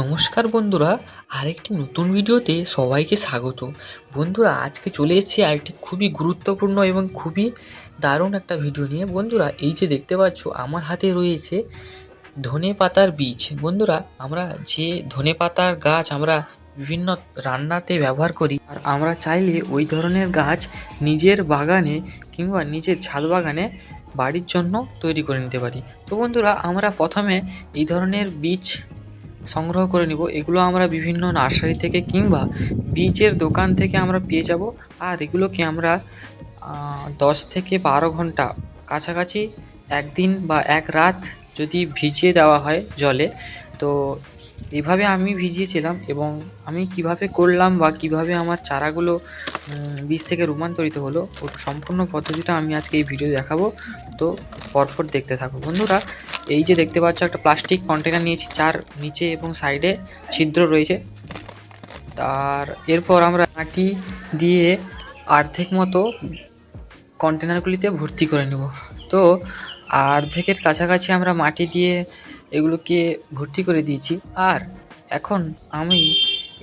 নমস্কার বন্ধুরা, আরেকটি নতুন ভিডিওতে সবাইকে স্বাগত। বন্ধুরা, আজকে চলে এসেছি আরেকটি খুবই গুরুত্বপূর্ণ এবং খুবই দারুণ একটা ভিডিও নিয়ে। বন্ধুরা, এই যে দেখতে পাচ্ছ, আমার হাতে রয়েছে ধনে পাতার বীজ। বন্ধুরা, আমরা যে ধনে পাতার গাছ আমরা বিভিন্ন রান্নাতে ব্যবহার করি, আর আমরা চাইলে ওই ধরনের গাছ নিজের বাগানে কিংবা নিজের ছাদ বাগানে বাড়ির জন্য তৈরি করে নিতে পারি। তো বন্ধুরা, আমরা প্রথমে এই ধরনের বীজ সংগ্রহ করে নিব। এগুলো আমরা বিভিন্ন নার্সারি থেকে কিংবা বীজের দোকান থেকে আমরা পেয়ে যাব। আর এগুলোকে আমরা দশ থেকে বারো ঘণ্টা কাছাকাছি একদিন বা এক রাত যদি ভিজিয়ে দেওয়া হয় জলে, তো এইভাবে আমি ভিজিয়েছিলাম এবং আমি কীভাবে করলাম বা কীভাবে আমার চারাগুলো বীজ থেকে রূপান্তরিত হলো, ওর সম্পূর্ণ পদ্ধতিটা আমি আজকে এই ভিডিও দেখাবো। তো পরপর দেখতে থাকো। বন্ধুরা এই যে দেখতে পাচ্ছ, একটা প্লাস্টিক কন্টেনার নিয়েছি, যার নিচে এবং সাইডে ছিদ্র রয়েছে। আর এরপর আমরা মাটি দিয়ে অর্ধেক মতো কন্টেনারগুলিতে ভর্তি করে নেব। তো অর্ধেকের কাছাকাছি আমরা মাটি দিয়ে এগুলোকে ভর্তি করে দিয়েছি। আর এখন আমি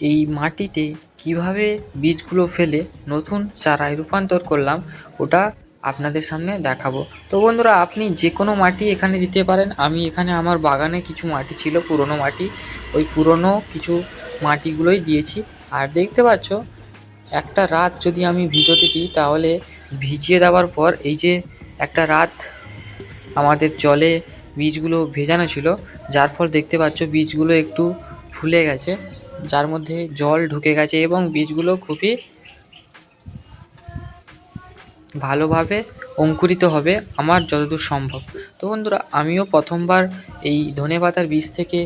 এই মাটিতে কীভাবে বীজগুলো ফেলে নতুন চারায় রূপান্তর করলাম, ওটা আপনাদের সামনে দেখাবো। তো বন্ধুরা, আপনি যে কোনো মাটি এখানে দিতে পারেন। আমি এখানে আমার বাগানে কিছু মাটি ছিল, পুরনো মাটি। ওই পুরনো কিছু মাটিগুলোই দিয়েছি। আর দেখতে পাচ্ছ, একটা রাত যদি আমি ভিজোতে দিই, তাহলে ভিজিয়ে দেওয়ার পর এই যে একটা রাত আমাদের জলে বীজগুলো ভেজানো ছিল, যার ফল দেখতে পাচ্ছ বীজগুলো একটু ফুলে গেছে, যার মধ্যে জল ঢুকে গেছে এবং বীজগুলো খুবই ভালোভাবে অঙ্কুরিত হবে আমার যতদূর সম্ভব। তো বন্ধুরা, আমিও প্রথমবার এই ধনেপাতার বীজ থেকে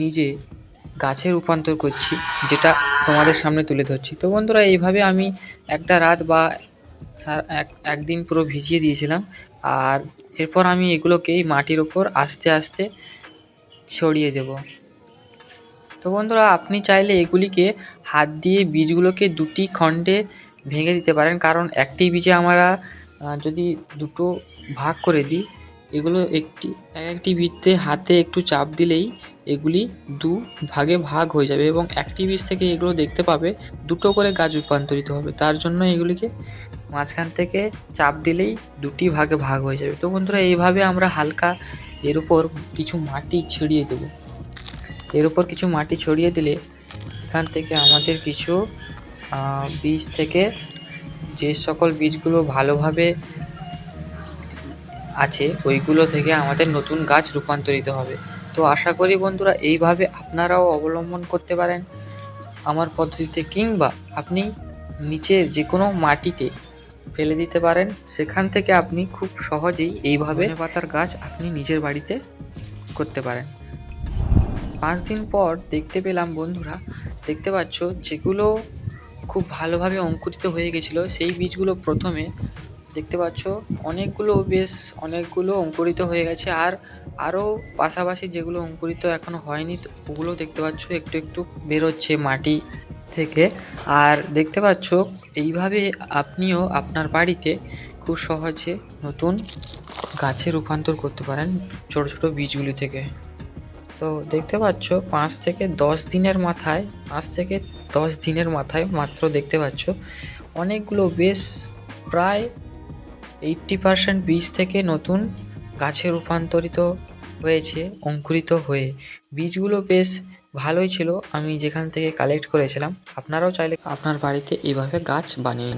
নিজে গাছে রূপান্তর করছি, যেটা তোমাদের সামনে তুলে ধরছি। তো বন্ধুরা, এইভাবে আমি একটা রাত বা এক, একদিন পুরো ভিজিয়ে দিয়েছিলাম, আর এরপর আমি এগুলোকে এই মাটির ওপর আস্তে আস্তে ছড়িয়ে দেব। তো বন্ধুরা, আপনি চাইলে এগুলিকে হাত দিয়ে বীজগুলোকে দুটি খণ্ডে ভেঙে দিতে পারেন। কারণ একটি বীজে আমরা যদি দুটো ভাগ করে দিই, এগুলো একটি, এক একটি বীজতে হাতে একটু চাপ দিলেই এগুলি দু ভাগে ভাগ হয়ে যাবে এবং একটি বীজ থেকে এগুলো দেখতে পাবে, দুটো করে গাছ রূপান্তরিত হবে। তার জন্য এগুলিকে মাঝখান থেকে চাপ দিলেই দুটি ভাগে ভাগ হয়ে যাবে। তো বন্ধুরা, এইভাবে আমরা হালকা এর উপর কিছু মাটি ছড়িয়ে দেবো। এর উপর কিছু মাটি ছড়িয়ে দিলে এখান থেকে আমাদের কিছু বীজ থেকে যে সকল বীজগুলো ভালোভাবে আছে, ওইগুলো থেকে আমাদের নতুন গাছ রূপান্তরিত হবে। তো আশা করি বন্ধুরা, এইভাবে আপনারাও অবলম্বন করতে পারেন আমার পদ্ধতিতে, কিংবা আপনি নিচের যে কোনো মাটিতে ফেলে দিতে পারেন। সেখান থেকে আপনি খুব সহজেই এইভাবে পাতার গাছ আপনি নিজের বাড়িতে করতে পারেন। পাঁচ দিন পর দেখতে পেলাম বন্ধুরা, দেখতে পাচ্ছ যেগুলো খুব ভালোভাবে অঙ্কুরিত হয়ে গেছিল। সেই বীজগুলো প্রথমে দেখতে পাচ্ছ, অনেকগুলো বেশ অনেকগুলো অঙ্কুরিত হয়ে গেছে আর আরও পাশাপাশি যেগুলো অঙ্কুরিত এখনও হয়নি ওগুলো দেখতে পাচ্ছ একটু একটু বেরোচ্ছে মাটি থেকে। আর দেখতে পাচ্ছ, এইভাবে আপনিও আপনার বাড়িতে খুব সহজে নতুন গাছে রূপান্তর করতে পারেন ছোট ছোট বীজগুলি থেকে। তো দেখতে পাচ্ছ, পাঁচ থেকে দশ দিনের মাথায়, পাঁচ থেকে দশ দিনের মাথায় মাত্র দেখতে পাচ্ছ। অনেকগুলো বেশ প্রায় এইট্টি পারসেন্ট বীজ থেকে নতুন গাছে রূপান্তরিত হয়েছে, অঙ্কুরিত হয়ে। বীজগুলো বেশ ভালোই ছিল, আমি যেখান থেকে কালেক্ট করেছিলাম। আপনারাও চাইলে আপনার বাড়িতে এইভাবে গাছ বানিয়ে।